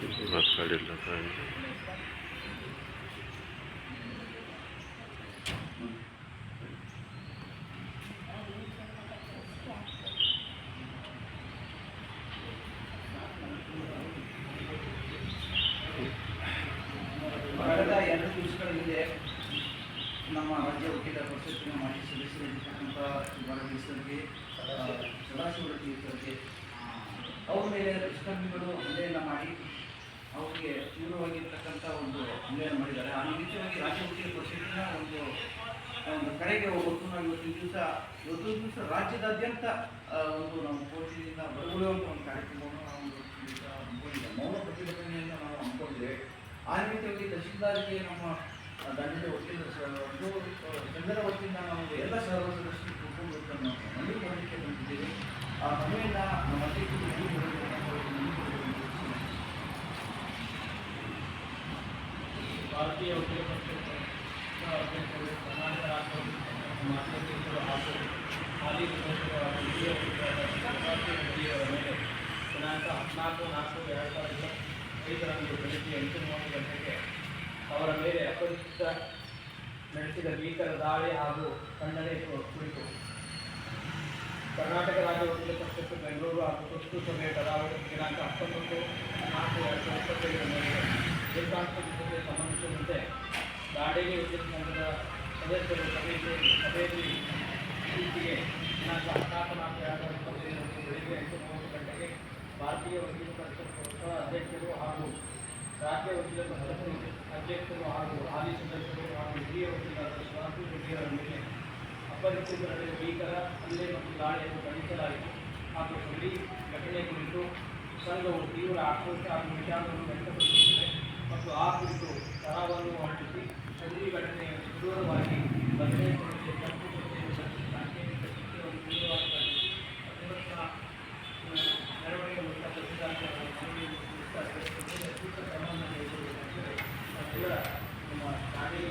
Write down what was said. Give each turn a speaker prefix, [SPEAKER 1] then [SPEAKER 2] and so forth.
[SPEAKER 1] ಮಕ್ಕಳಿಲ್ಲ ತಾಯಿ
[SPEAKER 2] ಕಳೆದ ಎರಡು ನಮ್ಮ ರಾಜ್ಯ ವಕೀಲರ ಪರಿಷತ್ತಿನ ಮಾಜಿ ಸದಸ್ಯರಿರ್ತಕ್ಕಂಥ ವರದಿ ಸರ್ಗೆ ಸದಾಶಿವ ಸರ್ಗೆ ಅವ್ರ ಮೇಲೆ ದುಷ್ಕರ್ಮಿಗಳು ಹಲ್ಲೆಯನ್ನು ಮಾಡಿ ಹಲ್ಲೆಯನ್ನು ಮಾಡಿದ್ದಾರೆ. ಆ ನಿಮಿತ್ತವಾಗಿ ರಾಜ್ಯ ವಕೀಲರ ಪರಿಷತ್ತಿನ ಒಂದು ಒಂದು ಕಡೆಗೆ ಹೋಗ್ಬಿಟ್ಟು ನಾವು ಇವತ್ತಿನ ದಿವಸ ಇವತ್ತು ದಿವಸ ರಾಜ್ಯದಾದ್ಯಂತ ಒಂದು ನಾವು ಕೋರ್ಟಿನಿಂದ ಬರಗೊಳ್ಳುವಂಥ ಒಂದು ಕಾರ್ಯಕ್ರಮವನ್ನು ನಾವು ಹಮ್ಮಿಕೊಂಡಿದ್ದೇವೆ. ಮೌನ ಪ್ರತಿಭಟನೆಯನ್ನು ನಾವು ಹಮ್ಮಿಕೊಂಡಿದ್ದೇವೆ. ಆ ನಿಮಿತ್ತವಾಗಿ ತಹಶೀಲ್ದಾರ್ಗೆ ನಮ್ಮ ದಂಡದ ವಕೀಲರ ಸಂಘದ ವತಿಯಿಂದ ನಾವು ಎಲ್ಲ ಸರ್ವ ಸದಸ್ಯರು ಕೂತ್ಕೊಂಡು ನಾವು ಮನವಿ ಮಾಡಲಿಕ್ಕೆ ಬಂದಿದ್ದೇವೆ ಆ ಮನವಿಯನ್ನು ನಮ್ಮ ಅಧ್ಯಕ್ಷರು ಮನವಿ ಮಾಡಬೇಕು ಅಂತ ಹೇಳಿ ಮನವಿ ಮಾಡಬೇಕು ಅಂತ ಹೇಳಿ
[SPEAKER 3] ಭಾರತೀಯ ಉದ್ಯೋಗ ಅಧ್ಯಕ್ಷರು ಕರ್ನಾಟಕ ರಾಷ್ಟ್ರ ಮಾಧ್ಯಮಿಕರು ಹಾಗೂ ಹಾಲಿ ದಿನಾಂಕ ಹದಿನಾಲ್ಕು ನಾಲ್ಕು ಎರಡು ಸಾವಿರದ ಐದರಂದು ಬೆಳಗ್ಗೆ ಎಂಟು ಮೂವತ್ತು ಗಂಟೆಗೆ ಅವರ ಮೇಲೆ ಅಪರಿಚಿತ ನಡೆಸಿದ ಭೀಕರ ದಾಳಿ ಹಾಗೂ ಖಂಡನೆ ಕುರಿತು ಕರ್ನಾಟಕ ರಾಜ್ಯ ವಕೀಲ ಪರಿಷತ್ತು ಬೆಂಗಳೂರು ಹಾಗೂ ತುರ್ತು ಸಭೆಯ ಕರಾವಳಿ ದಿನಾಂಕ ಹತ್ತೊಂಬತ್ತು ನಾಲ್ಕು ಎರಡು ಸಾವಿರದ ಇಪ್ಪತ್ತೈದರ ಮೇಲೆ ಏಕಾಂತಕ್ಕೆ ಸಂಬಂಧಿಸಿದಂತೆ ವಕೀಲ ಸಂಘದ ಸದಸ್ಯರು ಸಭೆಯಲ್ಲಿ ಸಭೆಯಲ್ಲಿ ಇತ್ತೀಚೆಗೆ ದಿನಾಂಕ ಹದಿನಾಲ್ಕು ನಾಲ್ಕು ಎರಡು ಸಾವಿರದ ಇಪ್ಪತ್ತೈದರಂದು ಬೆಳಗ್ಗೆ ಎಂಟು ಮೂವತ್ತು ಗಂಟೆಗೆ ಭಾರತೀಯ ವಕೀಲ ಪರಿಷತ್ ಅಧ್ಯಕ್ಷರು ಹಾಗೂ ರಾಜ್ಯ ವಕೀಲ ಪರಿಷತ್ತು ಅಧ್ಯಕ್ಷರು ಹಾಗೂ ಹಾಲಿ ಸದಸ್ಯರು ಹಾಗೂ ಹಿರಿಯ ವಕೀಲರಾದ ಸ್ವಾತಿ ರೆಡ್ಡಿಯವರ ಮೇಲೆ ಅಪರಿಚಿತರಲ್ಲಿ ಭೀಕರ ಹಲ್ಲೆ ಮತ್ತು ದಾಳಿಯನ್ನು ಖಂಡಿಸಲಾಯಿತು. ಹಾಗೂ ಇಡೀ ಘಟನೆ ಕುರಿತು ಸಂಘವು ತೀವ್ರ ಆಕ್ರೋಶ ಹಾಗೂ ವಿಚಾರವನ್ನು ಮತ್ತು ಆ ಕುರಿತು ಕರವನ್ನು ಹೊರಡಿಸಿ ಪ್ರತಿಭಟನೆಯ ವಿರೋಧವಾಗಿ ಖಂಡಿಸಿ ಪ್ರತಿಭಟನಾ ಮೆರವಣಿಗೆ ಮೂಲಕ ತಿಳಿಸುತ್ತಾರೆ ಸೂಕ್ತ ಕ್ರಮವನ್ನು ಕೈಗೊಳ್ಳಬೇಕೆಂದು ನಮ್ಮ ಸ್ಥಾನೀಯ